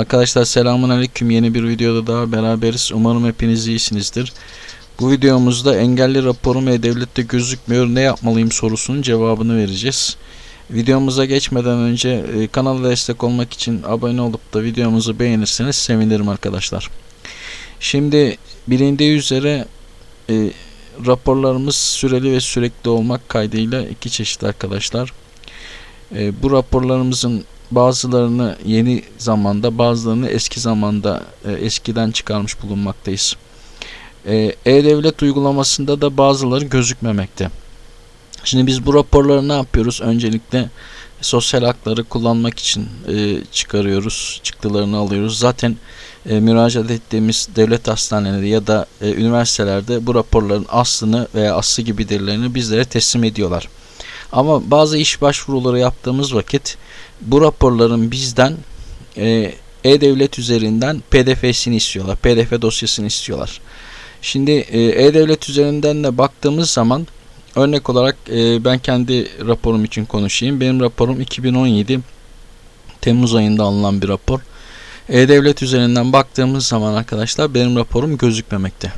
Arkadaşlar selamun aleyküm yeni bir videoda daha beraberiz. Umarım hepiniz iyisinizdir. Bu videomuzda engelli raporum E-Devlet'te gözükmüyor ne yapmalıyım sorusunun cevabını vereceğiz. Videomuza geçmeden önce e, kanala destek olmak için abone olup da videomuzu beğenirseniz sevinirim arkadaşlar. Şimdi bilindiği üzere e, raporlarımız süreli ve sürekli olmak kaydıyla iki çeşit arkadaşlar. E, bu raporlarımızın bazılarını yeni zamanda bazılarını eski zamanda e, eskiden çıkarmış bulunmaktayız. E, E-Devlet uygulamasında da bazıları gözükmemekte. Şimdi biz bu raporları ne yapıyoruz? Öncelikle sosyal hakları kullanmak için e, çıkarıyoruz, çıktılarını alıyoruz. Zaten e, müracaat ettiğimiz devlet hastaneleri ya da e, üniversitelerde bu raporların aslını veya aslı gibi delillerini bizlere teslim ediyorlar. Ama bazı iş başvuruları yaptığımız vakit bu raporların bizden e, e-devlet üzerinden PDF'sini istiyorlar. PDF dosyasını istiyorlar. Şimdi e, e-devlet üzerinden de baktığımız zaman örnek olarak e, ben kendi raporum için konuşayım. Benim raporum 2017 Temmuz ayında alınan bir rapor. E-devlet üzerinden baktığımız zaman arkadaşlar benim raporum gözükmemekte.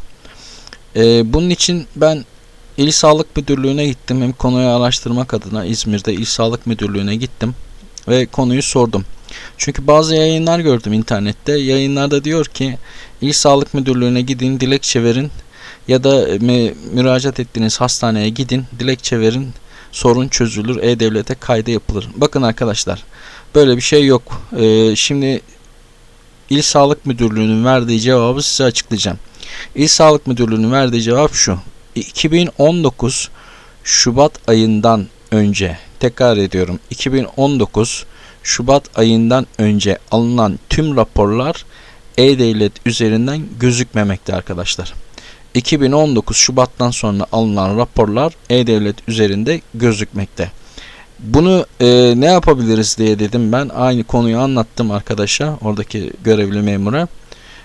E, bunun için ben İl Sağlık Müdürlüğü'ne gittim. Hem konuyu araştırmak adına İzmir'de İl Sağlık Müdürlüğü'ne gittim ve konuyu sordum. Çünkü bazı yayınlar gördüm internette. Yayınlarda diyor ki İl Sağlık Müdürlüğü'ne gidin, dilekçe verin ya da mü- müracaat ettiğiniz hastaneye gidin, dilekçe verin, sorun çözülür, e-devlete kaydı yapılır. Bakın arkadaşlar, böyle bir şey yok. Ee, şimdi İl Sağlık Müdürlüğü'nün verdiği cevabı size açıklayacağım. İl Sağlık Müdürlüğü'nün verdiği cevap şu. 2019 Şubat ayından önce tekrar ediyorum 2019 Şubat ayından önce alınan tüm raporlar E-Devlet üzerinden gözükmemekte arkadaşlar. 2019 Şubat'tan sonra alınan raporlar E-Devlet üzerinde gözükmekte. Bunu e, ne yapabiliriz diye dedim ben. Aynı konuyu anlattım arkadaşa, oradaki görevli memura.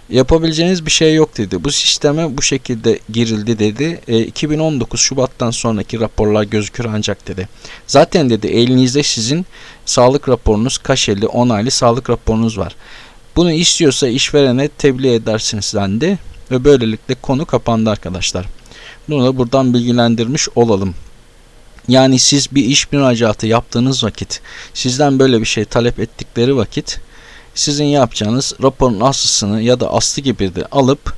Yapabileceğiniz bir şey yok dedi. Bu sisteme bu şekilde girildi dedi. E, 2019 Şubat'tan sonraki raporlar gözükür ancak dedi. Zaten dedi elinizde sizin sağlık raporunuz, kaşeli, onaylı sağlık raporunuz var. Bunu istiyorsa işverene tebliğ edersiniz dendi ve böylelikle konu kapandı arkadaşlar. Bunu da buradan bilgilendirmiş olalım. Yani siz bir iş müracaatı yaptığınız vakit, sizden böyle bir şey talep ettikleri vakit sizin yapacağınız raporun aslısını ya da aslı gibi de alıp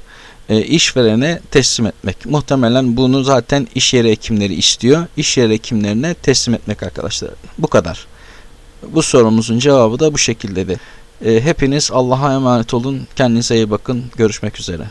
e, işverene teslim etmek. Muhtemelen bunu zaten iş yeri hekimleri istiyor. İş yeri hekimlerine teslim etmek arkadaşlar. Bu kadar. Bu sorumuzun cevabı da bu şekilde de. E, hepiniz Allah'a emanet olun. Kendinize iyi bakın. Görüşmek üzere.